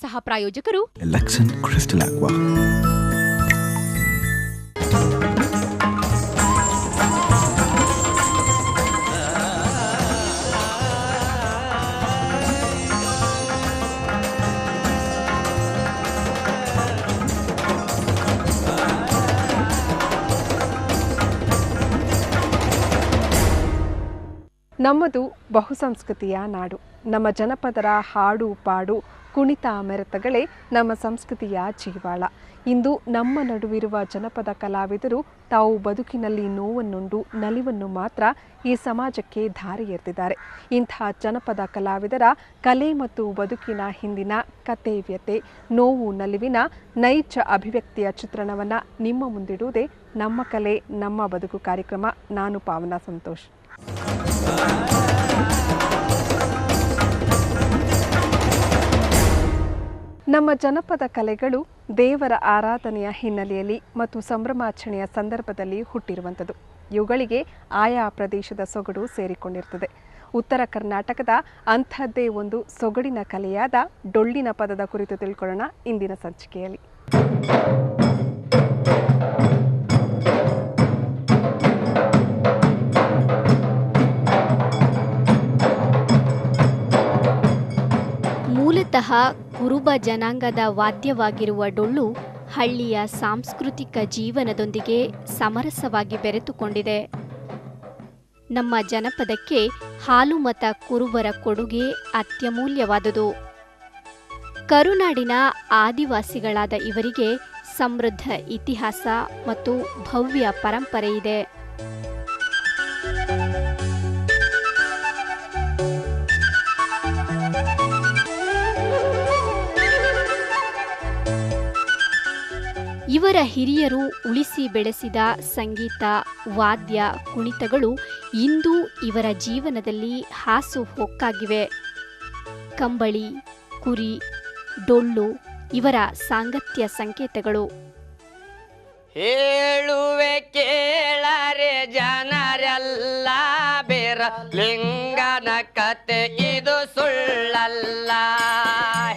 ಸಹ ಪ್ರಾಯೋಜಕರು Lexan Crystal ನಮ್ಮದು ಬಹುಸಂಸ್ಕೃತಿಯ ನಾಡು. ನಮ್ಮ ಜನಪದರ ಹಾಡು, ಪಾಡು, ಕುಣಿತ ಮೆರೆತಗಳೇ ನಮ್ಮ ಸಂಸ್ಕೃತಿಯ ಜೀವಾಳ ಇಂದು ನಮ್ಮ ನಡುವಿರುವ ಜನಪದ ಕಲಾವಿದರು ತಾವು ಬದುಕಿನಲ್ಲಿ ನೋವನ್ನುಂಡು ನಲಿವನ್ನು ಮಾತ್ರ ಈ ಸಮಾಜಕ್ಕೆ ದಾರಿ ಎರೆದಿದ್ದಾರೆ ಇಂತಹ ಜನಪದ ಕಲಾವಿದರ ಕಲೆ ಮತ್ತು ಬದುಕಿನ ಹಿಂದಿನ ಕತೆ ವ್ಯತೆ ನೋವು, ನಲಿವಿನ ನೈಜ ಅಭಿವ್ಯಕ್ತಿಯ ಚಿತ್ರಣವನ್ನು ನಿಮ್ಮ ಮುಂದಿಡುವುದೇ ನಮ್ಮ ಕಲೆ, ನಮ್ಮ ಬದುಕು ಕಾರ್ಯಕ್ರಮ. ನಾನು ಪಾವನ ಸಂತೋಷ್. ನಮ್ಮ ಜನಪದ ಕಲೆಗಳು ದೇವರ ಆರಾಧನೆಯ ಹಿನ್ನೆಲೆಯಲ್ಲಿ ಮತ್ತು ಸಂಭ್ರಮಾಚರಣೆಯ ಸಂದರ್ಭದಲ್ಲಿ ಹುಟ್ಟಿರುವಂಥದ್ದು. ಇವುಗಳಿಗೆ ಆಯಾ ಪ್ರದೇಶದ ಸೊಗಡು ಸೇರಿಕೊಂಡಿರ್ತದೆ. ಉತ್ತರ ಕರ್ನಾಟಕದ ಅಂಥದ್ದೇ ಒಂದು ಸೊಗಡಿನ ಕಲೆಯಾದ ಡೊಳ್ಳಿನ ಪದದ ಕುರಿತು ತಿಳ್ಕೊಳ್ಳೋಣ ಇಂದಿನ ಸಂಚಿಕೆಯಲ್ಲಿ. ಮೂಲತಃ ಕುರುಬ ಜನಾಂಗದ ವಾದ್ಯವಾಗಿರುವ ಡೊಳ್ಳು ಹಳ್ಳಿಯ ಸಾಂಸ್ಕೃತಿಕ ಜೀವನದೊಂದಿಗೆ ಸಮರಸವಾಗಿ ಬೆರೆತುಕೊಂಡಿದೆ. ನಮ್ಮ ಜನಪದಕ್ಕೆ ಹಾಲುಮತ ಕುರುಬರ ಕೊಡುಗೆ ಅತ್ಯಮೂಲ್ಯವಾದುದು. ಕರುನಾಡಿನ ಆದಿವಾಸಿಗಳಾದ ಇವರಿಗೆ ಸಮೃದ್ಧ ಇತಿಹಾಸ ಮತ್ತು ಭವ್ಯ ಪರಂಪರೆ ಇವರ ಹಿರಿಯರು ಉಳಿಸಿ ಬೆಳೆಸಿದ ಸಂಗೀತ, ವಾದ್ಯ, ಕುಣಿತಗಳು ಇಂದು ಇವರ ಜೀವನದಲ್ಲಿ ಹಾಸು ಹೊಕ್ಕಾಗಿವೆ. ಕಂಬಳಿ, ಕುರಿ, ಡೊಳ್ಳು ಇವರ ಸಾಂಗತ್ಯ ಸಂಕೇತಗಳು. ಹೇಳುವೆ ಕೇಳರೆ ಜನರೆಲ್ಲ ಬೇರ ಲಿಂಗನ ಕತೆ ಇದು ಸುಳ್ಳಲ್ಲ.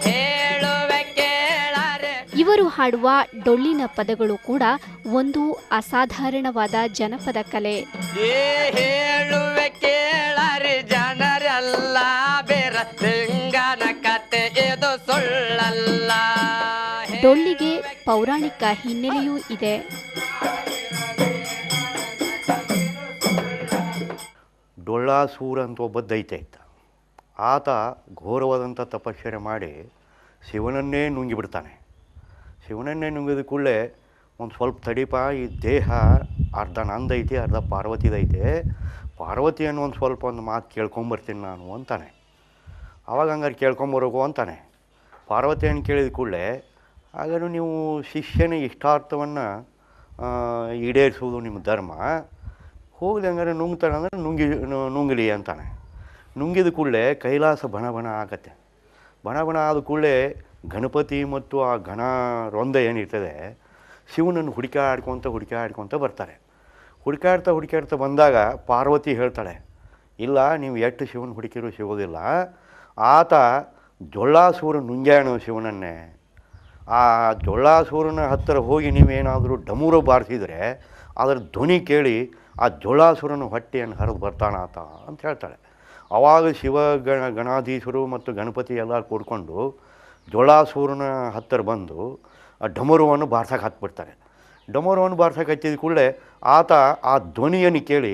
ಹೇಳುವೆ ಇವರು ಹಾಡುವ ಡೊಳ್ಳಿನ ಪದಗಳು ಕೂಡ ಒಂದು ಅಸಾಧಾರಣವಾದ ಜನಪದ ಕಲೆ. ಏ ಹೇಳುವೆ ಕೇಳರೆ ಜನರೆಲ್ಲ ಬೇರ ಕತೆ ಇದು ಸುಳ್ಳಲ್ಲ. ಡೊಳ್ಳಿಗೆ ಪೌರಾಣಿಕ ಹಿನ್ನೆಲೆಯೂ ಇದೆ. ಡೊಳ್ಳಾಸೂರ ಅಂತ ಒಬ್ಬ ದೈತ್ಯ ಇತ್ತ ಆತ ಘೋರವಾದಂಥ ತಪಶ್ಚರ್ಯ ಮಾಡಿ ಶಿವನನ್ನೇ ನುಂಗಿಬಿಡ್ತಾನೆ. ಶಿವನನ್ನೇ ನುಂಗಿದ ಕೂಡಲೇ ಒಂದು ಸ್ವಲ್ಪ ತಡಿಪ, ಈ ದೇಹ ಅರ್ಧ ನಂದೈತಿ ಅರ್ಧ ಪಾರ್ವತಿದೈತೆ ಪಾರ್ವತಿ ಅನ್ನೋ ಒಂದು ಸ್ವಲ್ಪ ಒಂದು ಮಾತು ಕೇಳ್ಕೊಂಬರ್ತೀನಿ ನಾನು ಅಂತಾನೆ. ಅವಾಗ ಹಂಗಾರೆ ಕೇಳ್ಕೊಂಬರೋಕು ಅಂತಾನೆ. ಪಾರ್ವತಿಯನ್ನು ಕೇಳಿದ ಕೂಡಲೇ, ಹಾಗಾದ್ರೆ ನೀವು ಶಿಷ್ಯನ ಇಷ್ಟಾರ್ಥವನ್ನು ಈಡೇರಿಸುವುದು ನಿಮ್ಮ ಧರ್ಮ. ಹೋಗಲಿ ಹಂಗಾರೆ ನುಂಗ್ತಾನೆ ಅಂದರೆ ನುಂಗಿ ನುಂಗಲಿ ಅಂತಾನೆ. ನುಂಗಿದ ಕೂಡಲೇ ಕೈಲಾಸ ಬಣ ಬಣ ಆಗತ್ತೆ. ಬಣ ಬಣ ಆದ ಕೂಡಲೇ ಗಣಪತಿ ಮತ್ತು ಆ ಗಣ ರೊಂದ ಏನಿರ್ತದೆ, ಶಿವನನ್ನು ಹುಡುಕಾಡ್ಕೊತ ಹುಡುಕಾಡ್ಕೊತ ಬರ್ತಾರೆ. ಹುಡುಕಾಡ್ತಾ ಹುಡುಕಾಡ್ತಾ ಬಂದಾಗ ಪಾರ್ವತಿ ಹೇಳ್ತಾಳೆ, ಇಲ್ಲ, ನೀವು ಎಷ್ಟು ಶಿವನ ಹುಡುಕಿರು ಸಿಗೋದಿಲ್ಲ. ಆತ ಜೊಳ್ಳಾಸೂರ ನುಂಗ್ಯಾಣ ಶಿವನನ್ನೇ. ಆ ಜೊಳ್ಳಾಸೂರನ ಹತ್ತಿರ ಹೋಗಿ ನೀವೇನಾದರೂ ಡಮೂರು ಬಾರಿಸಿದರೆ, ಅದರ ಧ್ವನಿ ಕೇಳಿ ಆ ಜೊಳ್ಳಾಸುರನ ಹೊಟ್ಟೆಯನ್ನು ಹರಿದು ಬರ್ತಾನಾತ ಅಂತ ಹೇಳ್ತಾಳೆ. ಆವಾಗ ಶಿವ ಗಣ ಗಣಾಧೀಶರು ಮತ್ತು ಗಣಪತಿ ಎಲ್ಲ ಕೂಡ್ಕೊಂಡು ಜೊಳ್ಳಾಸೂರನ ಹತ್ತಿರ ಬಂದು ಆ ಡಮರುವನ್ನು ಬಾರ್ಸಕ್ಕೆ ಹತ್ಬಿಡ್ತಾರೆ ಡಮರುವನ್ನು ಬಾರ್ಸಕ್ಕೆ ಹಚ್ಚಿದ ಕೂಡಲೇ ಆತ ಆ ಧ್ವನಿಯನ್ನು ಕೇಳಿ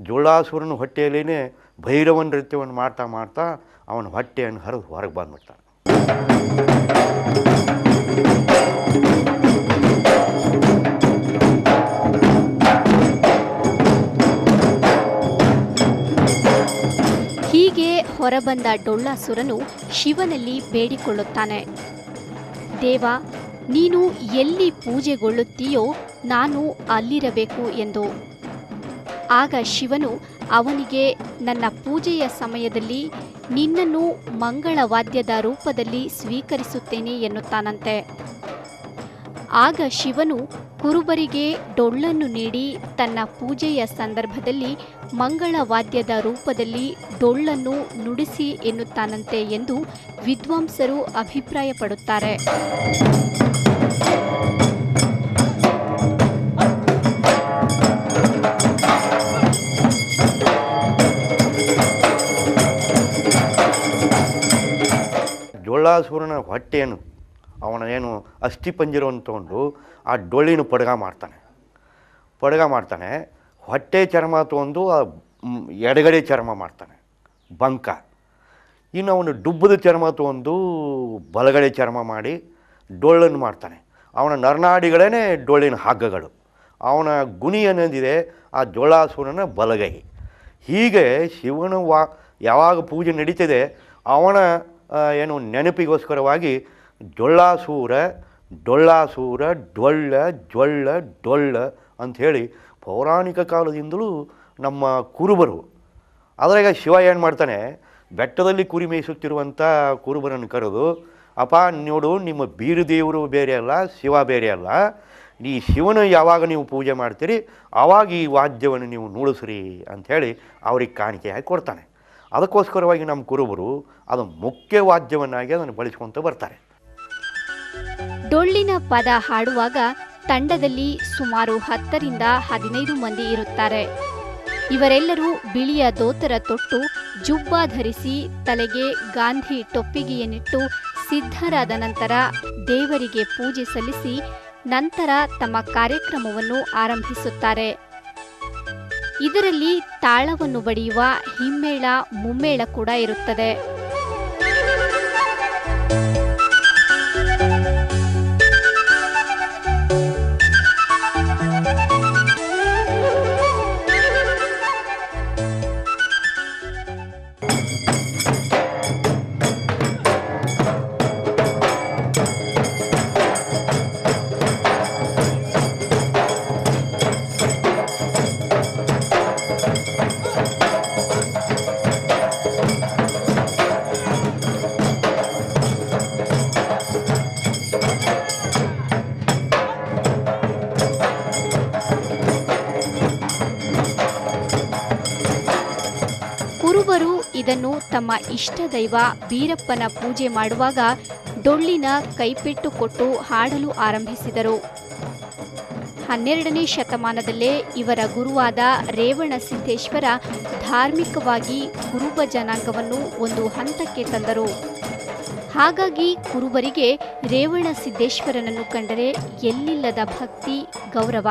ಜೋಳಾಸುರನ ಹೊಟ್ಟೆಯಲ್ಲೇ ಭೈರವನ ನೃತ್ಯವನ್ನು ಮಾಡ್ತಾ ಮಾಡ್ತಾ ಅವನ ಹೊಟ್ಟೆಯನ್ನು ಹರಿದು ಹೊರಗೆ ಬಂದ್ಬಿಡ್ತಾನೆ. ಹೊರಬಂದ ಡೊಳ್ಳಾಸುರನು ಶಿವನಲ್ಲಿ ಬೇಡಿಕೊಳ್ಳುತ್ತಾನೆ. ದೇವ, ನೀನು ಎಲ್ಲಿ ಪೂಜೆಗೊಳ್ಳುತ್ತೀಯೋ ನಾನು ಅಲ್ಲಿರಬೇಕು ಎಂದು. ಆಗ ಶಿವನು ಅವನಿಗೆ, ನನ್ನ ಪೂಜೆಯ ಸಮಯದಲ್ಲಿ ನಿನ್ನನ್ನು ಮಂಗಳವಾದ್ಯದ ರೂಪದಲ್ಲಿ ಸ್ವೀಕರಿಸುತ್ತೇನೆ ಎನ್ನುತ್ತಾನಂತೆ. ಆಗ ಶಿವನು ಕುರುಬರಿಗೆ ಡೊಳ್ಳನ್ನು ನೀಡಿ ತನ್ನ ಪೂಜೆಯ ಸಂದರ್ಭದಲ್ಲಿ ಮಂಗಳ ವಾದ್ಯದ ರೂಪದಲ್ಲಿ ಡೊಳ್ಳನ್ನು ನುಡಿಸಿ ಎನ್ನುತ್ತಾನಂತೆ ಎಂದು ವಿದ್ವಾಂಸರು ಅಭಿಪ್ರಾಯಪಡುತ್ತಾರೆ. ಡೊಳ್ಳಾಸುರನ ಹೊಟ್ಟೆಯನ್ನು ಅವನ ಏನು ಅಸ್ಥಿ ಪಂಜರವನ್ನು ತೊಗೊಂಡು ಆ ಡೊಳ್ಳಿನ ಪಡಗ ಮಾಡ್ತಾನೆ. ಪಡ್ಗ ಮಾಡ್ತಾನೆ, ಹೊಟ್ಟೆ ಚರ್ಮ ತೊಗೊಂಡು ಆ ಎಡಗಡೆ ಚರ್ಮ ಮಾಡ್ತಾನೆ, ಬಂಕ. ಇನ್ನು ಅವನು ಡುಬ್ಬದ ಚರ್ಮ ತೊಗೊಂಡು ಬಲಗಡೆ ಚರ್ಮ ಮಾಡಿ ಡೊಳ್ಳನ್ನು ಮಾಡ್ತಾನೆ. ಅವನ ನರನಾಡಿಗಳೇ ಡೊಳ್ಳಿನ ಹಗ್ಗಗಳು. ಅವನ ಗುಣಿ ಅನ್ನೋದಿದೆ ಆ ಜೋಳಾಸುರನ ಬಲಗೈ. ಹೀಗೆ ಶಿವನ ವಾ, ಯಾವಾಗ ಪೂಜೆ ನಡೀತಿದೆ, ಅವನ ಏನು ನೆನಪಿಗೋಸ್ಕರವಾಗಿ ಜೊಳ್ಳಾಸೂರ ಡೊಳ್ಳಾಸೂರ, ಡೊಳ್ಳ, ಜೊಳ್ಳ, ಡೊಳ್ಳ ಅಂಥೇಳಿ ಪೌರಾಣಿಕ ಕಾಲದಿಂದಲೂ ನಮ್ಮ ಕುರುಬರು. ಅದ್ರಾಗ ಶಿವ ಏನು ಮಾಡ್ತಾನೆ? ಬೆಟ್ಟದಲ್ಲಿ ಕುರಿ ಮೇಯಿಸುತ್ತಿರುವಂಥ ಕುರುಬರನ್ನು ಕರೆದು ಅಪ ನೋಡು, ನಿಮ್ಮ ಬೀರು ದೇವರು ಬೇರೆ ಅಲ್ಲ, ಶಿವ ಬೇರೆ ಅಲ್ಲ. ನೀ ಶಿವನ ಯಾವಾಗ ನೀವು ಪೂಜೆ ಮಾಡ್ತೀರಿ ಆವಾಗ ಈ ವಾದ್ಯವನ್ನು ನೀವು ನುಡಿಸ್ರಿ ಅಂಥೇಳಿ ಅವ್ರಿಗೆ ಕಾಣಿಕೆಯಾಗಿ ಕೊಡ್ತಾನೆ. ಅದಕ್ಕೋಸ್ಕರವಾಗಿ ನಮ್ಮ ಕುರುಬರು ಅದು ಮುಖ್ಯ ವಾದ್ಯವನ್ನಾಗಿ ಅದನ್ನು ಬಳಸ್ಕೊತ ಬರ್ತಾರೆ. ಡೊಳ್ಳಿನ ಪದ ಹಾಡುವಾಗ ತಂಡದಲ್ಲಿ ಸುಮಾರು ಹತ್ತರಿಂದ ಹದಿನೈದು ಮಂದಿ ಇರುತ್ತಾರೆ. ಇವರೆಲ್ಲರೂ ಬಿಳಿಯ ದೋತರ ತೊಟ್ಟು ಜುಬ್ಬ ಧರಿಸಿ ತಲೆಗೆ ಗಾಂಧಿ ಟೊಪ್ಪಿಗೆಯನ್ನಿಟ್ಟು ಸಿದ್ಧರಾದ ನಂತರ ದೇವರಿಗೆ ಪೂಜೆ ಸಲ್ಲಿಸಿ ನಂತರ ತಮ್ಮ ಕಾರ್ಯಕ್ರಮವನ್ನು ಆರಂಭಿಸುತ್ತಾರೆ. ಇದರಲ್ಲಿ ತಾಳವನ್ನು ಬಡಿಯುವ ಹಿಮ್ಮೇಳ ಮುಮ್ಮೇಳ ಕೂಡ ಇರುತ್ತದೆ. ಇದನ್ನು ತಮ್ಮ ಇಷ್ಟ ದೈವ ಬೀರಪ್ಪನ ಪೂಜೆ ಮಾಡುವಾಗ ಡೊಳ್ಳಿನ ಕೈಪೆಟ್ಟು ಕೊಟ್ಟು ಹಾಡಲು ಆರಂಭಿಸಿದರು. ಹನ್ನೆರಡನೇ ಶತಮಾನದಲ್ಲೇ ಇವರ ಗುರುವಾದ ರೇವಣ ಸಿದ್ದೇಶ್ವರ ಧಾರ್ಮಿಕವಾಗಿ ಕುರುಬ ಜನಾಂಗವನ್ನು ಒಂದು ಹಂತಕ್ಕೆ ತಂದರು. ಹಾಗಾಗಿ ಕುರುಬರಿಗೆ ರೇವಣ ಸಿದ್ದೇಶ್ವರನನ್ನು ಕಂಡರೆ ಎಲ್ಲಿಲ್ಲದ ಭಕ್ತಿ, ಗೌರವ.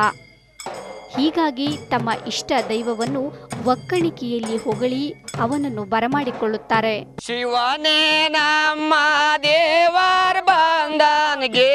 ಹೀಗಾಗಿ ತಮ್ಮ ಇಷ್ಟ ದೈವವನ್ನು ಒಕ್ಕಣಿಕೆಯಲ್ಲಿ ಹೊಗಳಿ ಅವನನ್ನು ಬರಮಾಡಿಕೊಳ್ಳುತ್ತಾರೆ. ಶಿವನೇ ನಮ್ಮ ದೇವರ್ ಬಂದನ್ಗೆ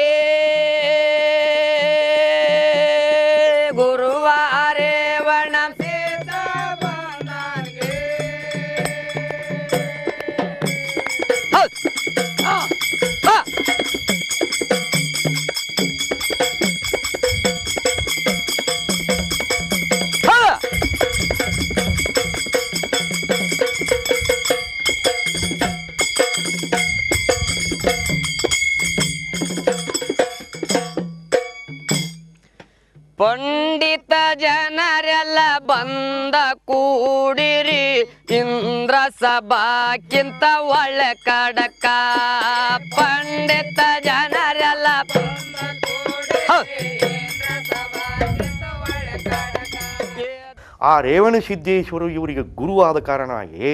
ಪಂಡಿತ ಜನರೆಲ್ಲ ಬಂದ ಕೂಡಿರಿ ಇಂದ್ರ ಸಭಾಕ್ಕಿಂತ ಒಳ್ಳೆ ಕಡಕ ಪಂಡಿತ ಜನರೆಲ್ಲ. ಆ ರೇವಣ ಸಿದ್ದೇಶ್ವರು ಇವರಿಗೆ ಗುರುವಾದ ಕಾರಣವಾಗಿ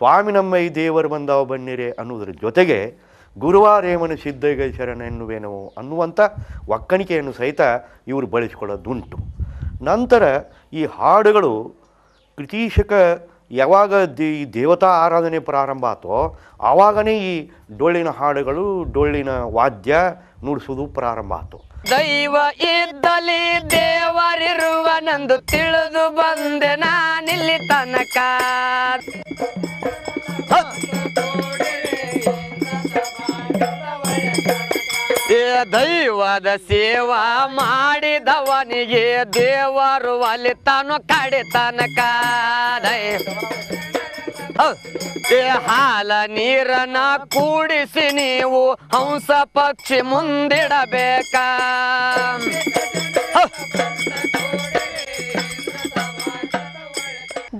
ಸ್ವಾಮಿ ನಮ್ಮ ಈ ದೇವರು ಬಂದವ ಬನ್ನಿರೆ ಅನ್ನೋದ್ರ ಜೊತೆಗೆ ಗುರುವ ರೇವಣ ಸಿದ್ದೇಶ್ವರನ ಶರಣೆನ್ನುವೇನೋ ಅನ್ನುವಂಥ ಒಕ್ಕಣಿಕೆಯನ್ನು ಸಹಿತ ಇವರು ಬಳಸಿಕೊಳ್ಳೋದುಂಟು ನಂತರ ಈ ಹಾಡುಗಳು ಕೃತೀಶಕ ಯಾವಾಗ ದೇ ಈ ದೇವತಾ ಆರಾಧನೆ ಪ್ರಾರಂಭ ಆತೋ ಆವಾಗನೇ ಈ ಡೊಳ್ಳಿನ ಹಾಡುಗಳು ಡೊಳ್ಳಿನ ವಾದ್ಯ ನುಡಿಸೋದು ಪ್ರಾರಂಭ ಆತು. ದೈವ ಇದ್ದಲ್ಲಿ ದೇವರಿರುವನೆಂದು ತಿಳಿದು ಬಂದೆ ನಾನಿಲ್ಲಿ ತನಕ. ಏ ದೈವದ ಸೇವಾ ಮಾಡಿದವನಿಗೆ ದೇವರು ಒಲಿತಾನು ಕಡೆ ತನಕ ದೈ ಹೌದ್. ಏ ಹಾಲ ನೀರನ್ನ ಕೂಡಿಸಿ ನೀವು ಹಂಸ ಪಕ್ಷಿ ಮುಂದಿಡಬೇಕ.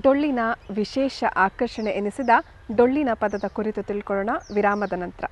ಡೊಳ್ಳಿನ ವಿಶೇಷ ಆಕರ್ಷಣೆ ಎನಿಸಿದ ಡೊಳ್ಳಿನ ಪದದ ಕುರಿತು ತಿಳ್ಕೊಳ್ಳೋಣ ವಿರಾಮದ ನಂತರ